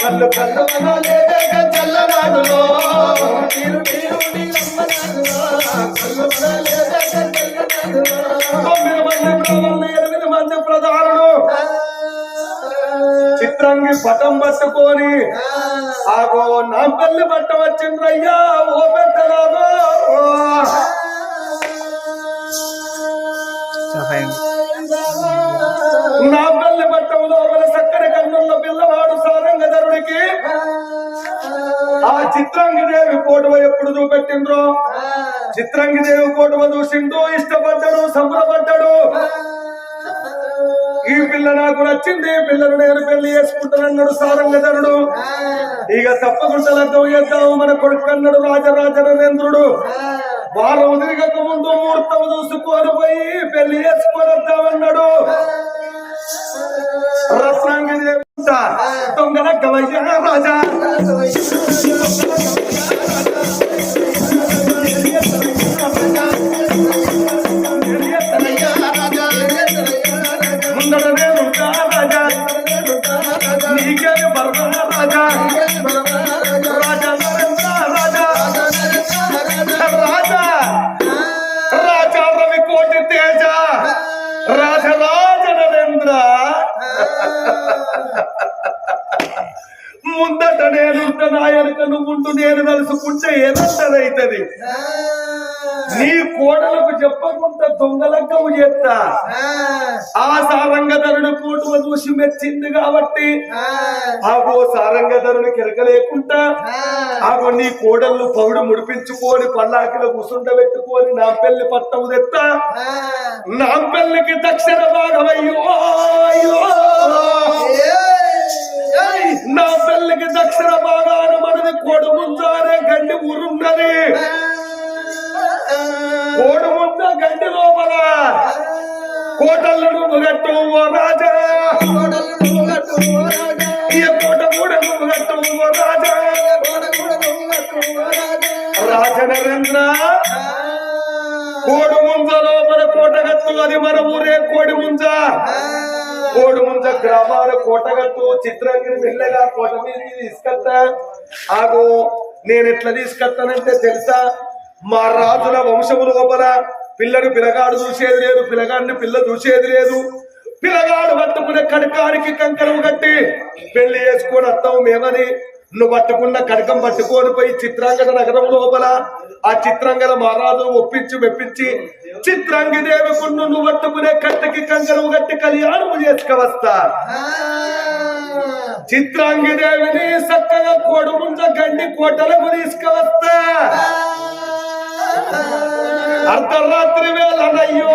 కళ్ళు కళ్ళు అనలేదే చల్లనాడులో తొమ్మిది మంది ఎనిమిది మంది ప్రధానులు చిత్రంగి పటం పట్టుకొని ఆగో నాంపల్లి పట్ట వచ్చిండ్రయ్యా ఓ పెద్ద దేవి కోటువ ఎప్పుడు చూపెట్టిండ్రో? చిత్రంగి దేవి కోటువ చూసిండు ఇష్టపడ్డాడు సంబరపడ్డాడు. ఈ పిల్ల నాకు నచ్చింది ఈ పిల్లను నేను పెళ్ళి చేసుకుంటానన్నాడు సారంగధరుడు ఇక తప్పకుండా లగ్నం చేద్దాము మన కొడుకు అన్నాడు రాజరాజ నరేంద్రుడు వారం తిరగక ముందు ముహూర్తం చూసుకొని పోయి పెళ్ళి చేసుకొని వద్దామన్నాడు రత్నాంగి దేవి దొంగల గవయ్య నేను కలుసుకుంటే ఏదంటదైతది. నీ కోడలకు చెప్పకుండా దొంగలక్కము చేస్తా. ఆ. సారంగధరుడు కూటువ చూసి మెచ్చింది కాబట్టి ఆగో సారంగధరుని కెరకలేకుండా ఆగో నీ కోడళ్ళు పౌడు ముడిపించుకొని పల్లాకిలో కూసుండబెట్టుకొని నా పెళ్ళి పట్టము తెత్తా నా పెళ్ళికి దక్షిణ భాగమయ్యో అయ్యో. నా పెళ్ళికి దక్షిణ భాగాన మనది కొడు ముందారే గండి ఊరున్నది. కోడు ముంద గండి లోపల. కోటలను ముగట్టు ఓ రాజా. ఈ కోట కూడా ముగట్టు ఓ రాజా. రాజ నరేంద్ర కోడు ముంజ లోపల కోటగత్తు అది మన ఊరే కోడి ముంజ కోడి ముంద గ్రామాల కోటగత్తు చిత్రంగిరి మెల్లగా కోట మీద తీసుకొస్తా. ఆగు నేను ఎట్లా తీసుకొస్తానంటే తెలుసా? మా రాజుల వంశములు లోపల పిల్లను పిల్లగాడు చూసేది లేదు పిల్లగాడిని పిల్ల చూసేది లేదు. పిల్లగాడు పట్టుకునే కడకానికి కంకరం కట్టి పెళ్ళి చేసుకొని వస్తాం మేమని నువ్వు పట్టుకున్న కడకం పట్టుకొని పోయి చిత్రాంగద నగరం లోపల ఆ చిత్రాంగద మహారాజు ఒప్పించి మెప్పించి చిత్రాంగి దేవికున్ను నువ్వు పట్టుకునే కట్టకి కంకణం కట్టి కళ్యాణం చేసుకవస్తా. చిత్రాంగి దేవిని చక్కగా కోడు ముంజ గండి కోటలకు తీసుకువస్తా. అర్ధరాత్రి వేళనయ్యో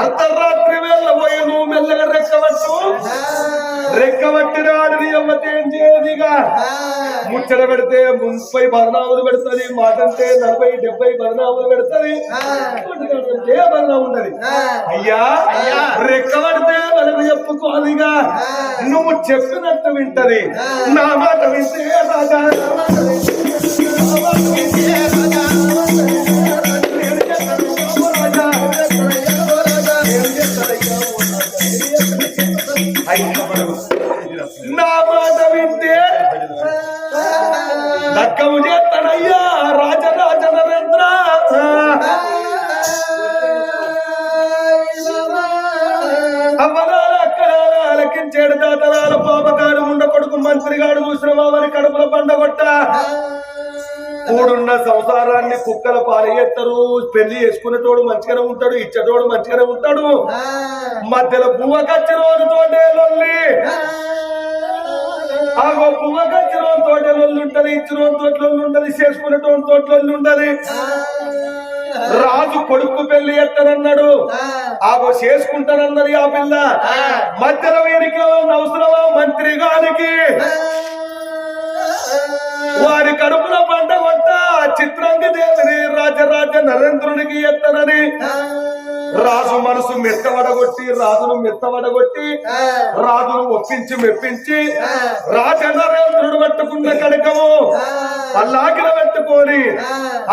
అర్ధరాత్రి మెల్లగా రెక్కబట్టు రెక్కబట్టిన ఆడిని అమ్మతే ఏం చేయదుగా ముచ్చట పెడితే ముప్పై బదనాములు పెడుతుంది మాటంటే నలభై డెబ్బై బదనాములు పెడుతుంది. బదనాము ఉంటది. అయ్యా రెక్కబడితే మనకు చెప్పుకోవాలిగా నువ్వు చెప్పినట్టు వింటది. నా మాట వింటే రాజా నా మాట వింటే రాజా. సంసారాన్ని కుక్కల పారేస్తారు పెళ్ళి చేసుకునేటోడు మంచిగానే ఉంటాడు ఇచ్చేటోడు మంచిగానే ఉంటాడు. మధ్యలో పువ్వ కచ్చిన రోజుతోటే లొల్లి. ఆ. పువ్వ కచ్చిన తోటే లొల్లి ఉంటది ఇచ్చిన తోటి లొల్లి ఉంటది చేసుకునేటోని తోటి లొల్లి ఉంటది. రాజు కొడుకు పెళ్ళి ఎత్తనన్నాడు ఆగో చేసుకుంటానన్నది ఆ పిల్ల. మధ్యలో వీరికి అవసరమా? మంత్రి గారికి వారి కడుపున పంట చిత్రంగ దేవిని రాజరాజ నరేంద్రునికి ఎత్తనని. రాజు మనసు మెత్తవడగొట్టి రాజును మెత్తవడగొట్టి రాజును ఒప్పించి మెప్పించి రాజ నరేంద్రుడు పట్టుకున్న కడకము పల్లాకిన పెట్టుకొని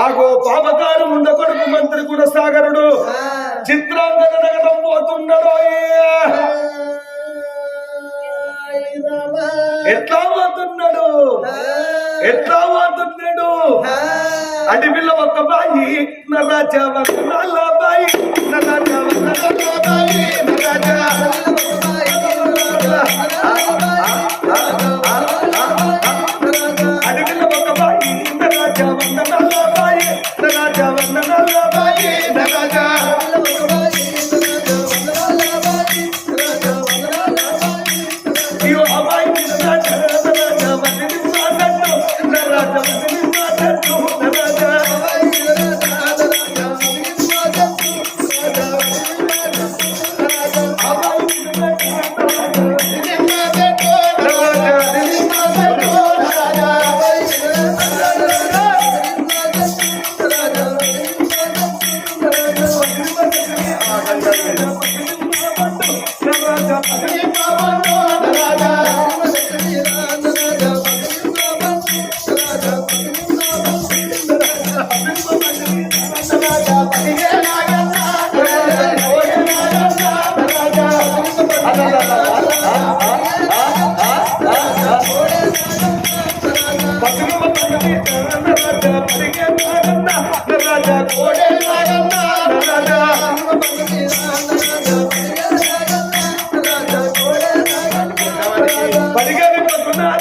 ఆగో పాపకారు ఉండ కొడుకు మంత్రి గుణసాగరుడు చిత్రాంగద నగరం పోతున్నాడు ఎట్లా పోతున్నాడు? ఎట్లా అడవిలో ఒక బాయి నరాజా నల్ల బాయి నరాజా నల్ల బాయి నరాజా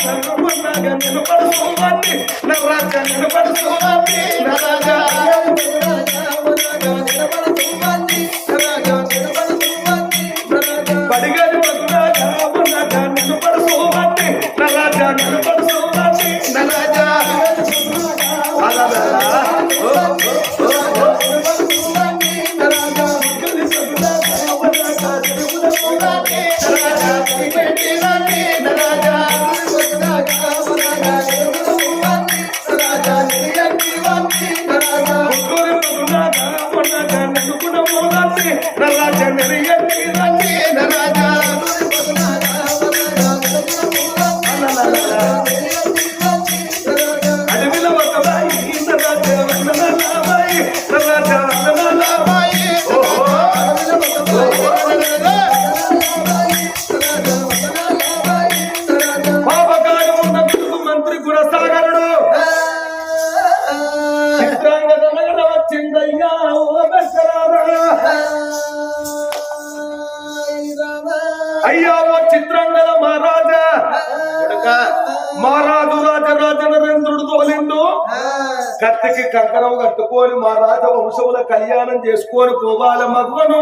నన్ను నన్నుకున్నాగా నేను పడుకోవాలి నవరాజ నేను పడుకోవాలి నరాజా చేసుకొని పోవాల మగువను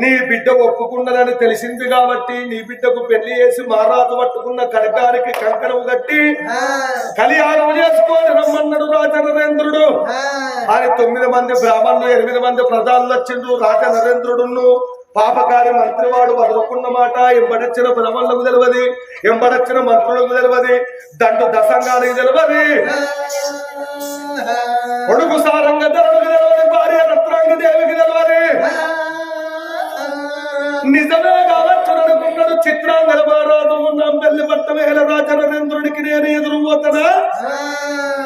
నీ బిడ్డ ఒప్పుకున్నదని తెలిసింది కాబట్టి నీ బిడ్డకు పెళ్ళి చేసి మహారాజు పట్టుకున్న కనకానికి కంకణం కట్టి కళ్యాణం చేసుకొని రమ్మన్నాడు రాజ నరేంద్రుడు అని తొమ్మిది మంది బ్రాహ్మణులు ఎనిమిది మంది ప్రధానులు వచ్చిండ్రు. రాజ నరేంద్రుడును పాపకారి మంత్రివాడు వదులుకున్న మాట ఎంబడొచ్చిన బ్రాహ్మణులకు తెలియదు ఎంబడొచ్చిన మంత్రులకు తెలియదు దండు దశంగానికి తెలియదు. కొడుకు సారంగ నిజమే కావచ్చు అనుకున్నాడు చిత్రాంగల మహారాజు ఉన్నాం పెళ్ళి పట్ట వేల రాజ నరేంద్రుడికి నేను ఎదురు పోతానా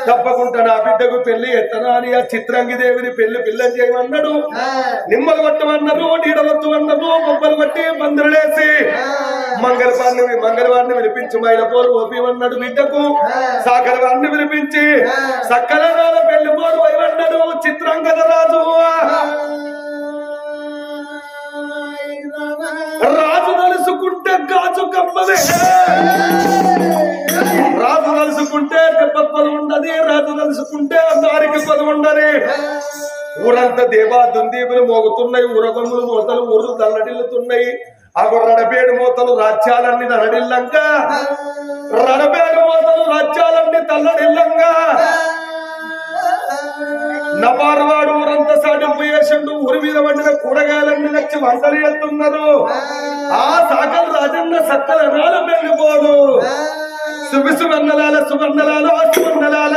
తప్పకుండా నా బిడ్డకు పెళ్ళి ఎత్తనా అని ఆ చిత్రాంగి దేవిని పెళ్ళి పిల్లని చేయమన్నాడు. నిమ్మలు కొట్టమన్నారు నీడవద్దు అన్నారు బొమ్మలు కొట్టి మందులేసి మంగళవారిని మంగళవారిని వినిపించి మైలపోరు ఓపిమన్నాడు బిడ్డకు. సాకరవారిని వినిపించి సకల పెళ్ళి పోరు వైవన్నాడు చిత్రాంగద రాజు రాజు నలుసుకుంటే గాజు కప్పదే రాజు నలుసుకుంటే దెబ్బలు ఉండదు రాజు నలుసుకుంటే దారికి పది ఉండదు. ఊరంతా దేవా దుందీపులు మోగుతున్నాయి ఊరగొమ్ములు మోతలు ఊరు తల్లడిల్లుతున్నాయి. అప్పుడు రడబేడు మోతలు రాజ్యాలన్నీ తల్లడిల్లంగా. రడబేడు మోతలు రాజ్యాలన్నీ తల్లడిల్లంగా. నవారవాడు ఊరంతా సాటింపు చేసిండు. ఊరి మీద వండిన కూరగాయలన్నీ నచ్చి వంటలు ఎత్తున్నారు ఆ. సాగల్ రాజన్న సక్కల నాలు పెరిగిపోడు సుబి సువర్ణలాల సువర్ణలాల సువర్ణలాల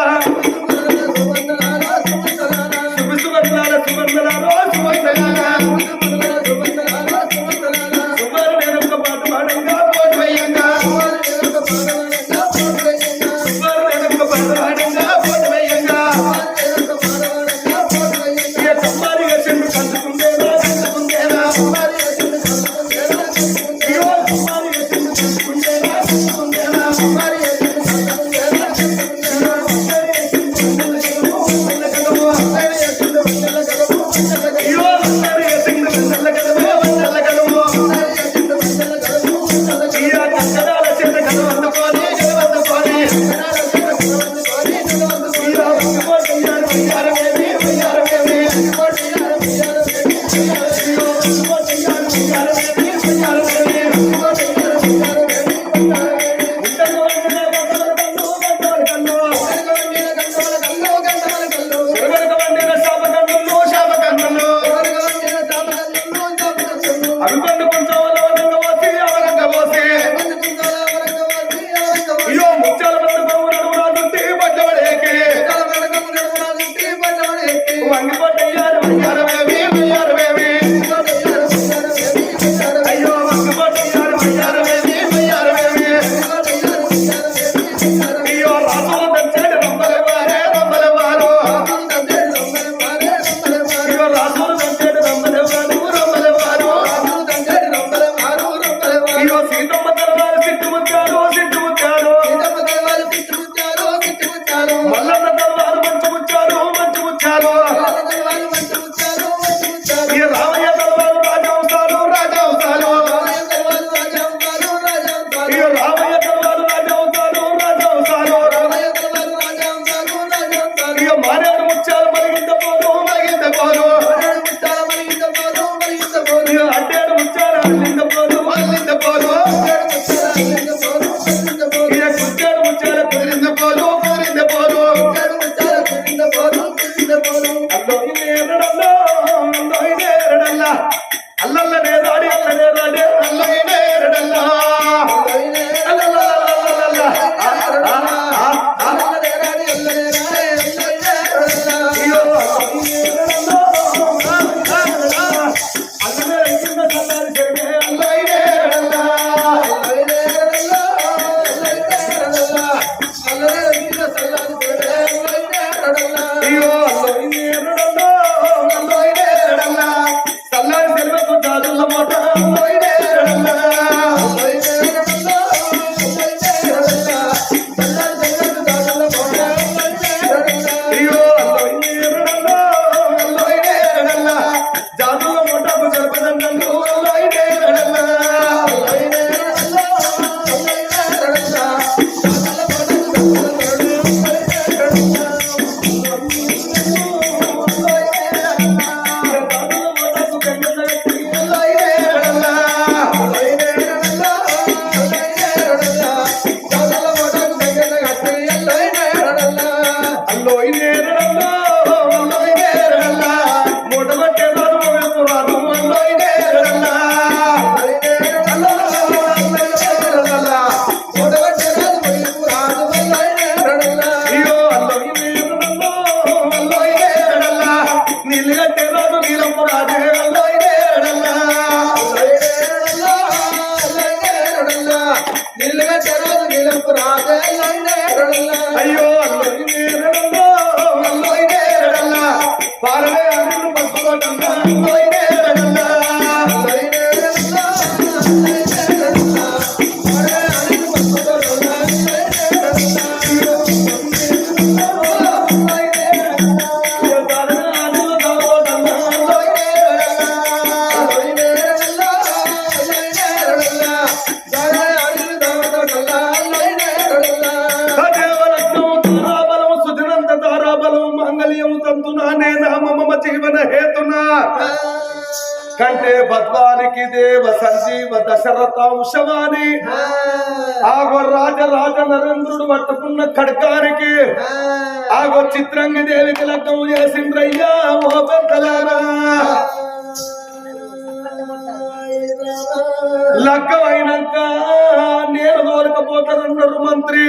దేవ సంజీవ దశరథాంశవాణి ఆగో రాజ రాజ నరేంద్రుడు పట్టుకున్న ఖడ్గానికి. ఆగో చిత్రంగి దేవికి లగ్గం చేసిండ్రయ్యా ఓ పెద్దలారా. లగ్గం అయినాక నేను దోలకపోతానన్నారు మంత్రి.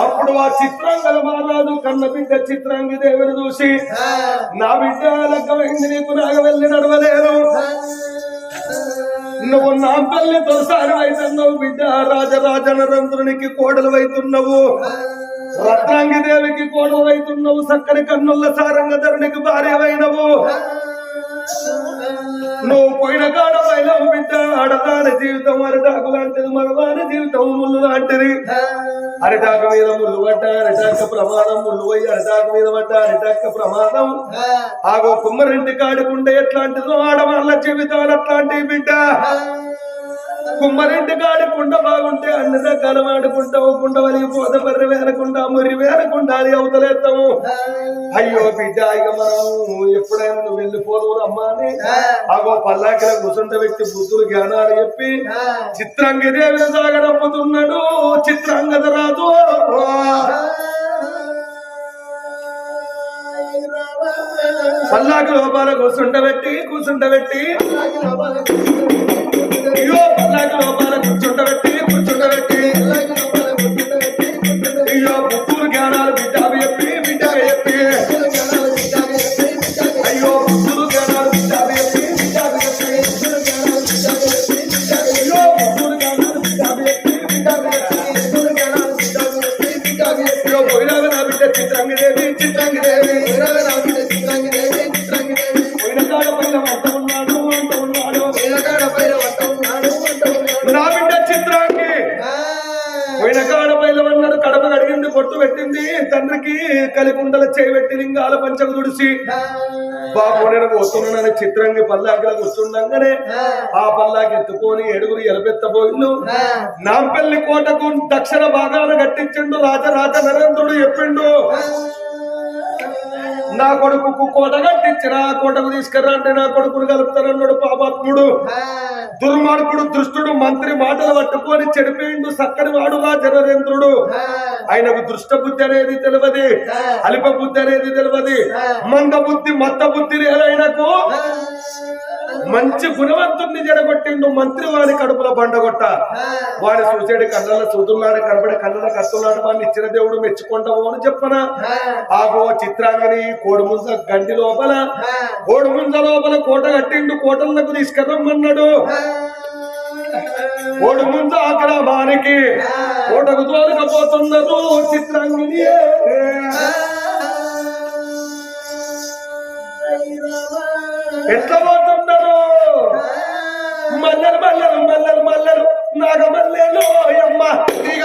అప్పుడు ఆ చిత్రాంగల మహారాజు కన్న బిడ్డ చిత్రాంగి దేవిని చూసి నా బిడ్డ లగ్గమైంది నీకు నాగ వెళ్ళి నడవలేరు నువ్వు నా తల్లి తొలసారి అవుతున్నావు బిడ్డ రాజరాజ నరేంద్రునికి కోడలు అవుతున్నావు రత్నాంగి దేవికి కోడలు అవుతున్నావు సక్కని కన్నుల సారంగధరునికి భార్య అయినవు. నువ్వు పోయిన కాడ బయలు బిడ్డ ఆడదాని జీవితం అరిటాకు లాంటిది మగవాని జీవితం ముళ్ళు లాంటిది. అరిటాకు మీద ముళ్ళు పడ్డ అరిటాక ప్రమాదం ముళ్ళు పోయి అరిటాకు మీద పడ్డ అరిటాక ప్రమాదం. ఆగో కుమ్మరింటి కాడుకుంటే ఎట్లాంటిదో ఆడవాళ్ళ జీవితాలు అట్లాంటివి బిడ్డ. కుమ్మరింటి కాడి కుండ బాగుంటే అన్ని రకాలు వాడుకుంటాము కుండ వలిగి పోత బర్రె వేరకుండా మురి వేరకుండా అది అవతలేస్తాము. అయ్యో బిడ్డ ఇక మనం ఎప్పుడైనా నువ్వు వెళ్ళిపోదు అమ్మా అని. ఆగో పల్లాకిల కూర్చుంట వ్యక్తి బుద్ధులు జ్ఞానాలు చెప్పి చిత్రంగి దేవిని సాగడంపుతున్నాడు చిత్రాంగద రాజు. పల్లాకి లోపాల పల్లాకి లోపాల కూర్చుంటబెట్టి కూర్చుంటబెట్టి అయ్యో చిత్రంగి దేవి చిత్రంగి దేవి కలికుండల చేయబెట్టి లింగాల పంచకు తుడిసి బాబు నేను పోతున్నానని చిత్రంగి పల్లాకిలో కూర్చుండగానే ఆ. పల్లాకి ఎత్తుకొని ఏడుగురు ఎలబెత్తబోయిను నాంపల్లి కోటకు దక్షిణ భాగాన కట్టించిండు రాజరాజ నరేంద్రుడు చెప్పిండు. నా కొడుకు కోట కట్టించిన ఆ కోటకు తీసుకురా అంటే నా కొడుకును కలుపుతానన్నాడు పాపాత్ముడు. దుర్మార్గుడు దుష్టుడు మంత్రి మాటలు పట్టుకొని చెడిపోయిండు సక్కని వాడుగా జనరేంద్రుడు ఆయనకు దృష్ట బుద్ధి అనేది తెలియదు అలిప బుద్ధి అనేది తెలియదు మంద బుద్ధి మత్త బుద్ధి లేదు ఆయనకు మంచి గుణవంతుడిని జడగొట్టిండు మంత్రి వారి కడుపుల బండగొట్ట వారి చూసేడు కళ్ళ చూతున్నాడు కనబడి కళ్ళ కత్తున్నాడు వాడిని ఇచ్చిన దేవుడు మెచ్చుకుంటావు అని చెప్పన? ఆగో చిత్రాంగని కోడిముంజ గండి లోపల. కోడిముంజ లోపల కోట కట్టిండు కోటలకు తీసుకెళ్ళమన్నాడు. కోడి ముందు అక్కడ వారికి కోటకు తోలుకపోతున్నారు చిత్రాంగిని ఎట్లా పోతున్నారు మల్లెలు మల్లెలు మల్లెలు మల్లెలు నాగమల్లెలు అమ్మ నీగ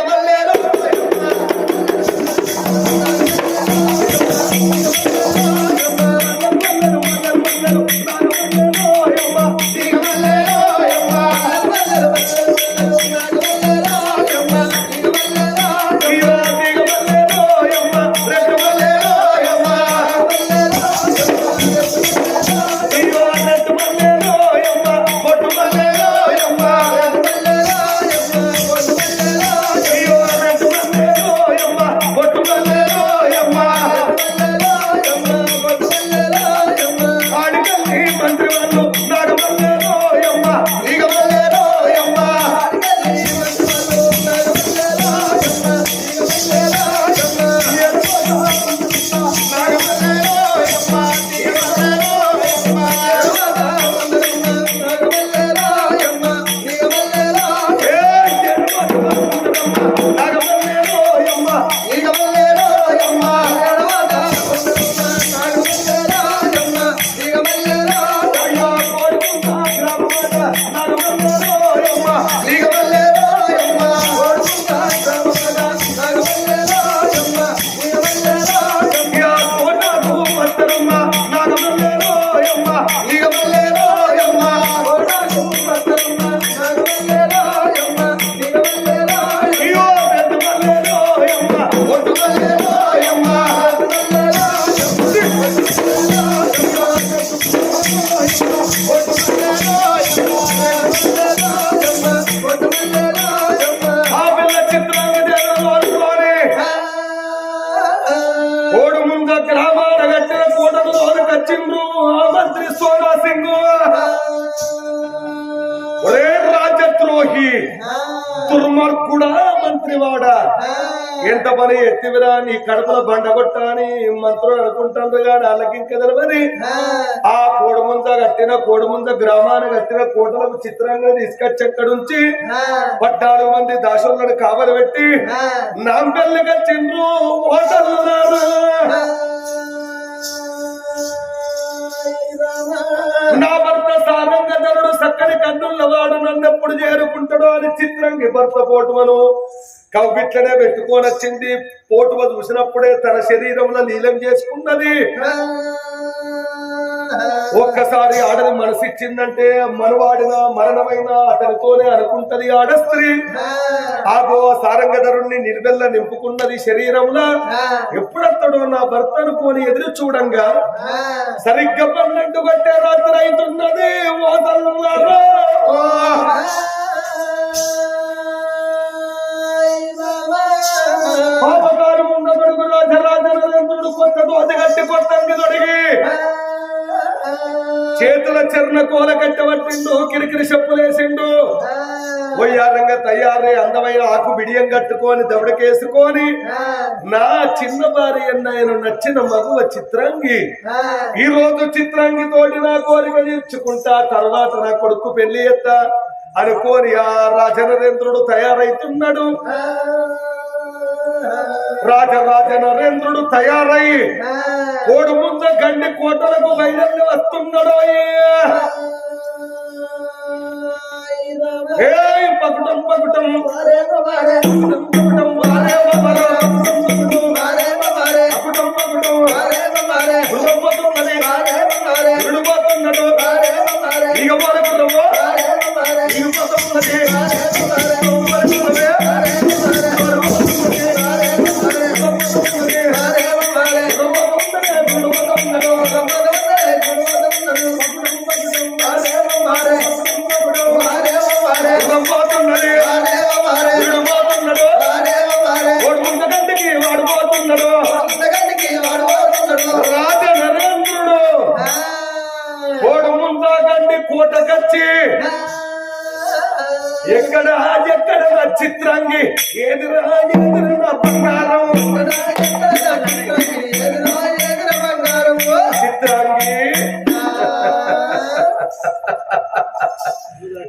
పని ఎత్తివిరా నీ కడుపుల బండ కొట్టా అని మంత్రులు అనుకుంటారు కానీ వాళ్ళకి ఇంకా తెలియదు ఆ కోడముంద కట్టిన కోడముంద గ్రామాన కట్టిన కోటలకు చిత్రంగా తీసుకొచ్చి అక్కడుంచి పద్నాలుగు మంది దాసులను కావలి పెట్టి నాంపల్లి కచ్చిండ్రు ఓటర్లున్నారు నా భర్త సారంగధరుడు సక్కని కన్నుల వాడు నన్నెప్పుడు చేరుకుంటాడో అని చిత్రంగి భర్త పోటువను కవిట్లనే పెట్టుకోనొచ్చింది పోటువ చూసినప్పుడే తన శరీరంలో నీలం చేసుకున్నది. ఒక్కసారి ఆడది మనసిచ్చిందంటే మనవాడిన మరణమైన అతనితోనే అనుకుంటది ఆడ స్త్రీ. ఆగో సారంగధరుణ్ణి నిర్వెల్ల నింపుకున్నది శరీరంలో. ఎప్పుడత్తడో నా భర్త అనుకోని ఎదురు చూడంగా. సరిగ్గా పన్నెండు గంటే రాత్రి అవుతున్నది. ఓ దోత తొడిగి చేతుల చెర్న కోల కట్టబట్టిండు కిరికిరి చెప్పులేసిండు వయ్యారంగా తయారై అందమైన ఆకు బిడియం కట్టుకొని దవడకేసుకొని నా చిన్న భార్య నేను నచ్చిన మగువ చిత్రాంగి. ఈ రోజు చిత్రాంగి తోటి నా కోరిక తీర్చుకుంటా తర్వాత నా కొడుకు పెళ్ళి ఎత్త అనుకోని ఆ రాజనరేంద్రుడు తయారైతున్నాడు. రాజరాజ నరేంద్రుడు తయారై కోడు ముంద గండి కోటలకు బయలుదేరి వస్తున్నాడు పకుటం పకుటం చిత్రాంగి ఎదురా ఎదురు నా బంగారం. చిత్రాంగి.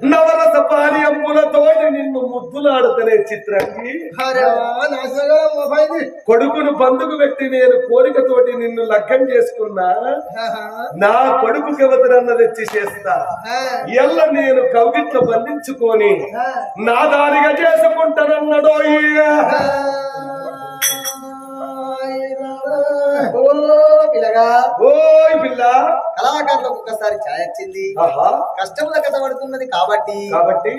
పానీయంబులతోటి నిన్ను ముద్దులాడుతనే చిత్రాంగి కొడుకును బందుకు పెట్టి నేను కోరికతోటి నిన్ను లగ్గం చేసుకున్నా. నా కొడుకు కవతరన్న తెచ్చి చేస్తా. ఎల్ల నేను కవిగిట్ల బంధించుకొని నా దారిగా చేసుకుంటానన్నాడో పిల్లగా. ఓయ్ పిల్ల. కళాకారులకు ఒక్కసారి ఛాయ వచ్చింది. కష్టముల కథ పడుతున్నది కాబట్టి. కాబట్టి